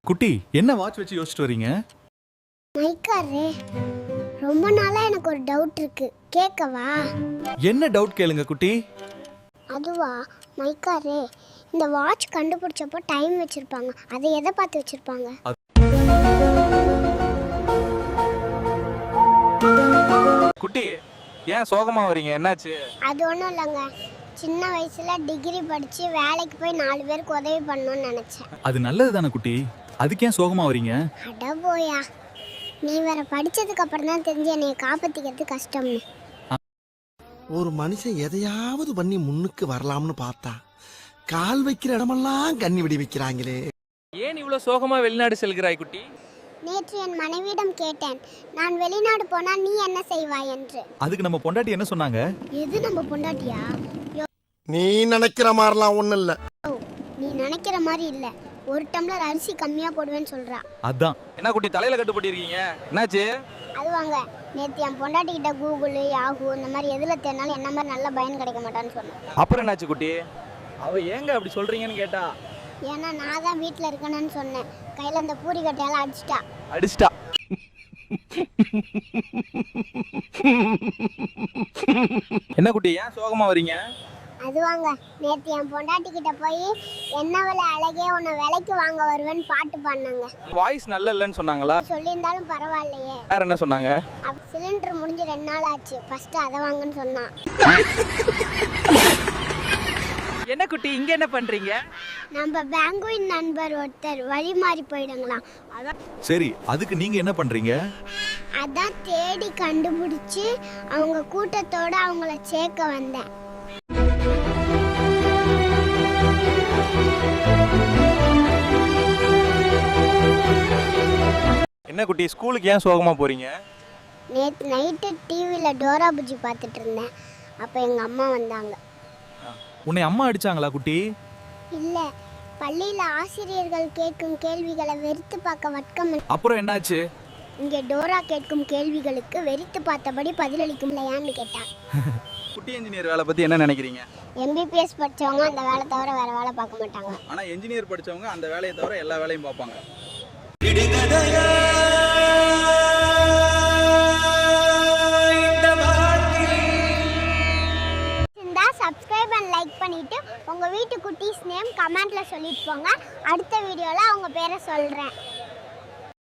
குட்டி என்ன வாட்ச் வச்சு யோசிச்சுட்டு வரீங்க மைக்காரே ரொம்ப நாளா எனக்கு ஒரு டவுட் இருக்கு. கேட்கவா என்ன டவுட் கேளுங்க குட்டி? அதுவா? மைக்காரே இந்த வாட்ச் கண்டுபிடிச்சப்போ டைம் வச்சிருப்பாங்க. அதை எதை பார்த்து வச்சிருப்பாங்க? குட்டி ஏன் சோகமா வரீங்க என்னாச்சு? அது ஒன்றும் இல்லைங்க. சின்ன வயசுல டிகிரி படிச்சு வேலைக்கு போய் நாலு பேருக்கு உதவி பண்ணணும்னு நினைச்சேன். அது நல்லது தானே குட்டி? அதுக்கு ஏன் சோகமா வரீங்க அட போயா. நீ வேற படிச்சதுக்கு அப்புறம் தான் தெரிஞ்சு என்னை காப்பாத்திக்கிறது கஷ்டம்னு. ஒரு மனுஷன் எதையாவது பண்ணி முன்னுக்கு வரலாம்னு பார்த்தா கால் வைக்கிற இடமெல்லாம் கண்ணி வெடி வைக்கிறாங்களே. ஏன் இவ்வளவு சோகமா வெளிநாடு செல்கிறாய் குட்டி? நேற்று என் மனைவியிடம் கேட்டேன் நான் வெளிநாடு போனால் நீ என்ன செய்வாய்? என்று. அதுக்கு நம்ம பொண்டாட்டி என்ன சொன்னாங்க? எது நம்ம பொண்டாட்டியா? நீ நினைக்கிற மாதிரிலாம் ஒண்ணும் இல்ல. நீ நினைக்கிற மாதிரி இல்ல. ஒரு டம்ளர் அரிசி கம்மியா போடுவேன்னு சொல்றா. அதான். என்ன குட்டி தலையில கட்டுப்பட்டு இருக்கீங்க என்னாச்சு? அது வாங்க. நேற்று என் பொண்டாட்டி கிட்ட கூகுள் யாஹூ இந்த மாதிரி எதுல தேடினாலும் என்ன மாதிரி நல்ல பயன் கிடைக்க மாட்டான்னு சொன்னேன். அப்புறம் என்னாச்சு குட்டி? அவ ஏங்க அப்படி சொல்றீங்கன்னு கேட்டா? ஏன்னா நான் தான் வீட்டில் இருக்கணும்னு சொன்னேன். கையில் அந்த பூரி கட்டையால அடிச்சிட்டா. அடிச்சிட்டா. என்ன குட்டி ஏன் சோகமா வரீங்க? அது வாங்க. நேற்று என் பொண்டாட்டி கிட்ட போய் என்ன விலை அழகே உன்னை விலைக்கு வாங்க வருவேன்னு பாட்டு பாடினாங்க. வாய்ஸ் நல்ல இல்லைன்னு சொன்னாங்களா? சொல்லியிருந்தாலும் பரவாயில்லையே. வேற என்ன சொன்னாங்க? சிலிண்டர் முடிஞ்சு ரெண்டு நாள் ஆச்சு. ஃபர்ஸ்ட் அதை வாங்கன்னு சொன்னான். என்ன குட்டி இங்க என்ன பண்றீங்க? நம்ம பேங்குவின் நண்பர் ஒருத்தர் வழி மாறி போயிடுங்களாம். அதான் சரி அதுக்கு நீங்க என்ன பண்றீங்க? அதான் தேடி கண்டுபிடிச்சு அவங்க கூட்டத்தோட அவங்கள சேர்க்க வந்தேன். என்ன குட்டி ஸ்கூலுக்கு ஏன் சோகமா போறீங்க? நேற்று நைட்டு டிவியில் டோரா புஜி பார்த்துட்டு இருந்தேன். அப்போ எங்கள் அம்மா வந்தாங்க. உன்னை அம்மா அடிச்சாங்களா குட்டி? இல்லை பள்ளியில் ஆசிரியர்கள் கேட்கும் கேள்விகளை வெறுத்து பார்க்க வட்கம் அப்புறம் என்னாச்சு? இங்கே டோரா கேட்கும் கேள்விகளுக்கு வெறித்து பார்த்தபடி பதிலளிக்கும் இல்லையான்னு கேட்டான் குட்டி இன்ஜினியர் வேலை பத்தி என்ன நினைக்கிறீங்க? எம்பிபிஎஸ் படித்தவங்க அந்த வேலை தவிர வேறு வேலை பார்க்க மாட்டாங்க. ஆனா இன்ஜினியர் படிச்சவங்க அந்த வேலையை தவிர எல்லா வேலையும் பார்ப்பாங்க. சப்ஸ்கிரைப் அண்ட் லைக் பண்ணிட்டு உங்க வீட்டு குட்டீஸ் நேம் கமெண்ட்ல சொல்லிட்டு போங்க. அடுத்த வீடியோல அவங்க பேரை சொல்றேன்.